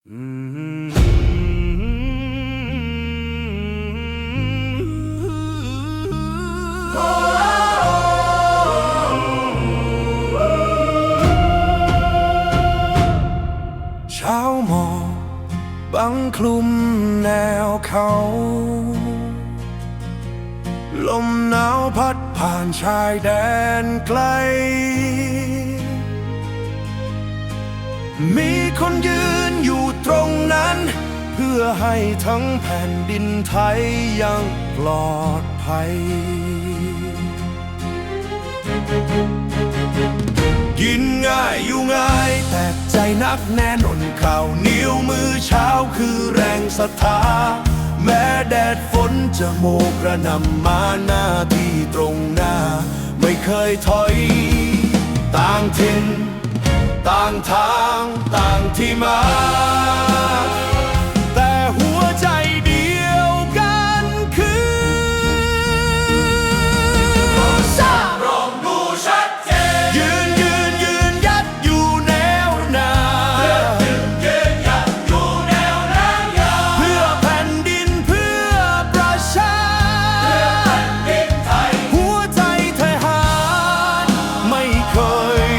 เช้าหมอกบังคลุมแนวเขา ลมหนาวพัดผ่านชายแดนไกล มีคนยืนอยู่ตรงนั้น เพื่อให้ทั้งแผ่นดินไทยยังปลอดภัย กินง่ายอยู่ง่ายแต่ใจนักแน่นอนข่าวเหนียวมือเช้าคือแรงศรัทธาแม้แดดฝนจะโมกระนำมาหน้าที่ตรงหน้า ไม่เคยถอย ต่างถิ่น ต่างทางต่างที่มา แต่หัวใจเดียวกันคือทราบรองดูชัดเจนยืนยืนยืนยัดอยู่แนวหน้าเยืนยืนยัดอยู่แนวหน้ายาเพื่อแผ่นดินเพื่อประชาเพื่อแผ่นดินไทยหัวใจทหารไม่เคย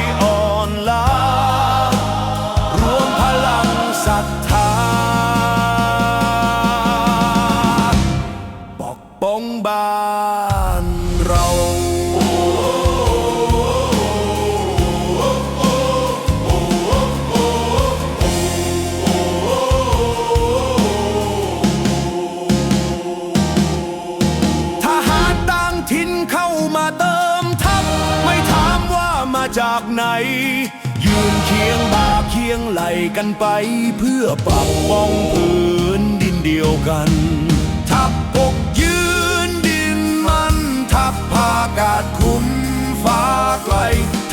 าจากไหน ยืนเคียงบ่าเคียงไหลกันไป เพื่อปักป้องพื้นดินเดียวกัน ทัพปกยืนดินมัน ทัพพากาศคุ้มฟ้าไกล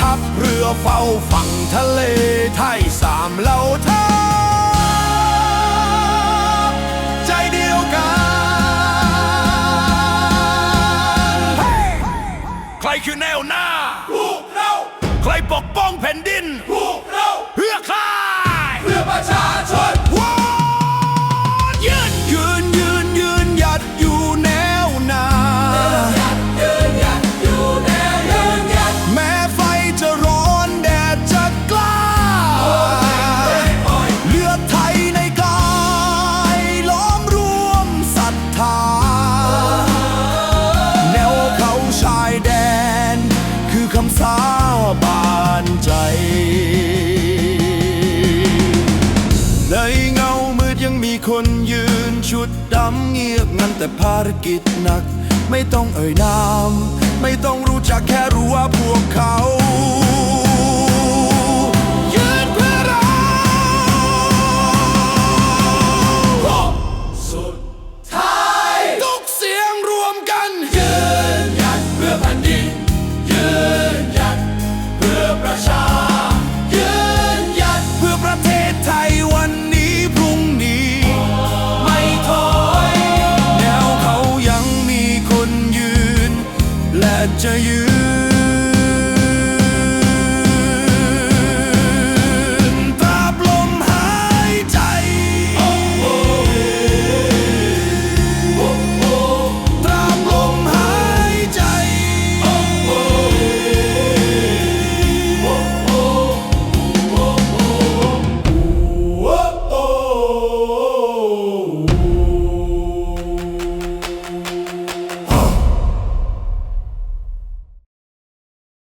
ทัพเรือเฝ้าฝั่งทะเลไทยสามเหล่าทัพใจเดียวกันใครคือแนวหน้า ใครปกป้องแผ่นดิน คนยืนชุดดำเงียบงันแต่ภารกิจหนัก ไม่ต้องเอ่ยนาม ไม่ต้องรู้จักแค่รู้ว่าพวกเขา